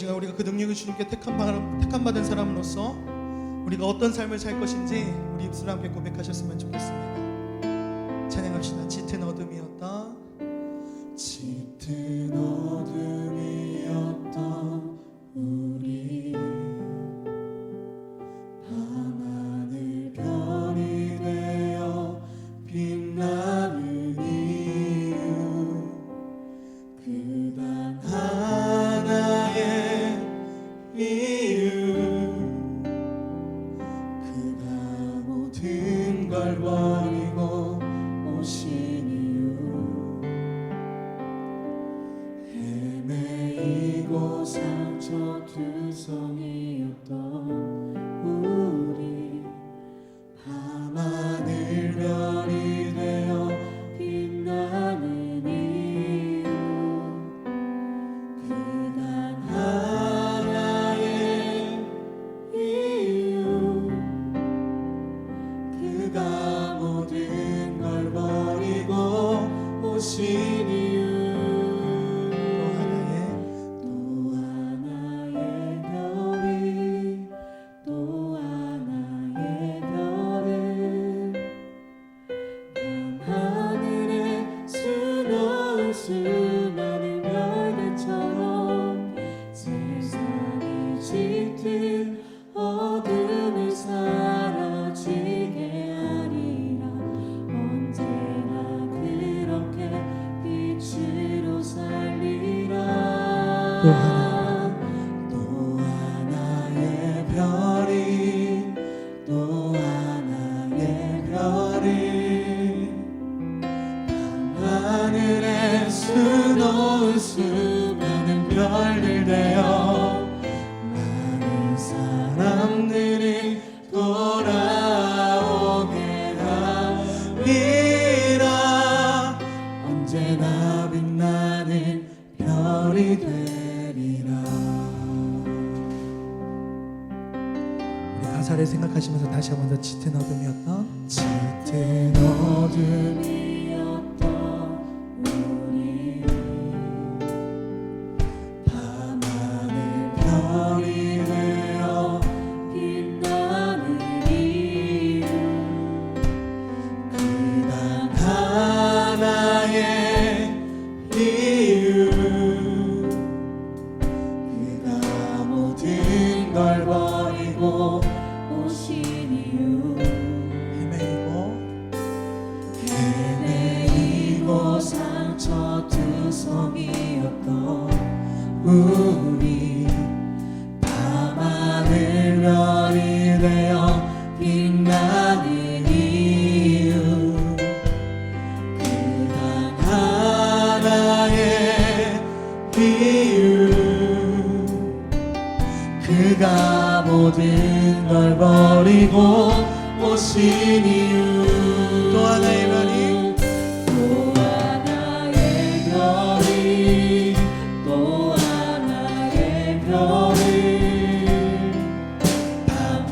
시간 우리가 그 능력을 주님께 택한, 바- 택한 받은 사람으로서 우리가 어떤 삶을 살 것인지 우리 입술 함께 고백하셨으면 좋겠습니다. 찬양합시다. 짙은 어둠이었다. 짙은 어둠 상처투성이었던 우리 밤하늘 별이 되어 빛나는 이유. 그단 하나의 이유. 그가 모든 걸 버리고 이 별들 되어 많은 사람들이 돌아오게 하리라 언제나 빛나는 별이 되리라. 우리 가사를 생각하시면서 다시 한번 더 짙은 어둠이었던 짙은 어둠 모든 걸 버리고 오신 이유. 또 하나의 별이. 또 하나의 별이. 또 하나의 별이.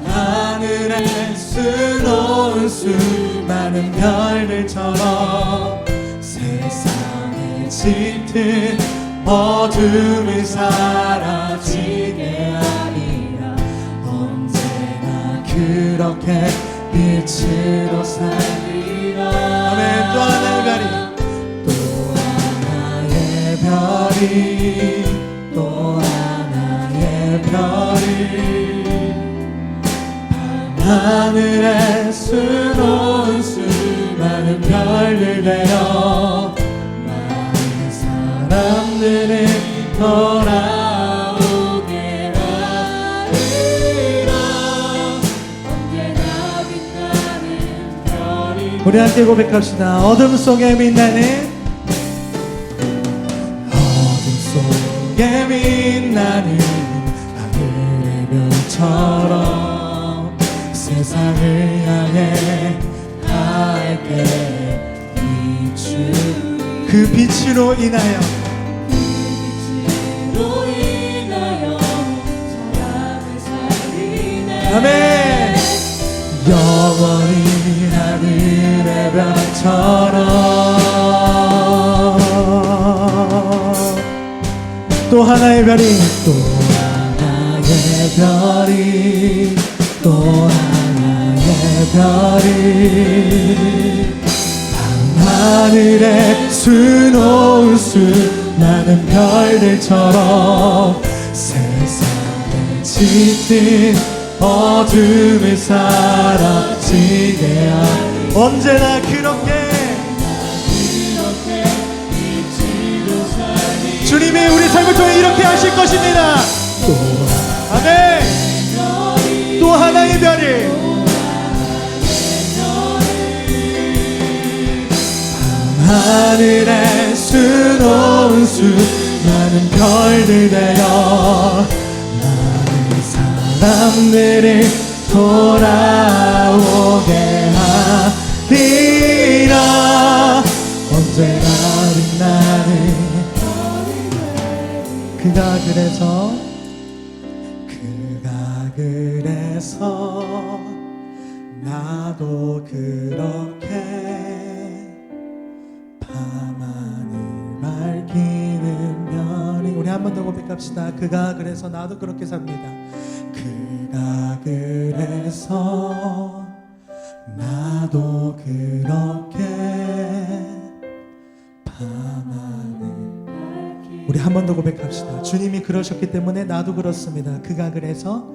하늘에 수놓은 수많은 별들처럼 세상에 짙은 어둠을 사라지 그렇게 빛으로 살리라. 아멘. 또 하나의 별이 또 하나의 별이 또 하나의 별이 하늘에 수놓은 수많은 별들 되어 많은 사람들이 돌아 우리 함께 고백합시다. 어둠 속에 빛나는 어둠 속에 빛나는 하늘의 별처럼 세상을 향해 밝게 비추. 그 빛으로 인하여 빛으로 인하여 사람을 살리네. 아멘. 영원히 하늘의 별처럼. 또 하나의 별이 또 별이 또 하나의 별이. 밤하늘에 수놓은 수많은 별들처럼 세상을 짙은 어둠을 사라지게 하 언제나 그렇게 주님이 우리 삶을 통해 이렇게 하실 것입니다. 또 아멘. 또 하나의 별이. 하늘에 수놓은 수많은 별들 되어 사람들을 돌아오게 하리라. 언제나 우리 나를 그가 그래서 그가 그래서 나도 그렇게 밤하늘 밝히는 별이 우리 한 번 더 고백합시다. 그가 그래서 나도 그렇게 삽니다 그래서 나도 그렇게 밤하늘 우리 한 번 더 고백합시다. 주님이 그러셨기 때문에 나도 그렇습니다. 그가 그래서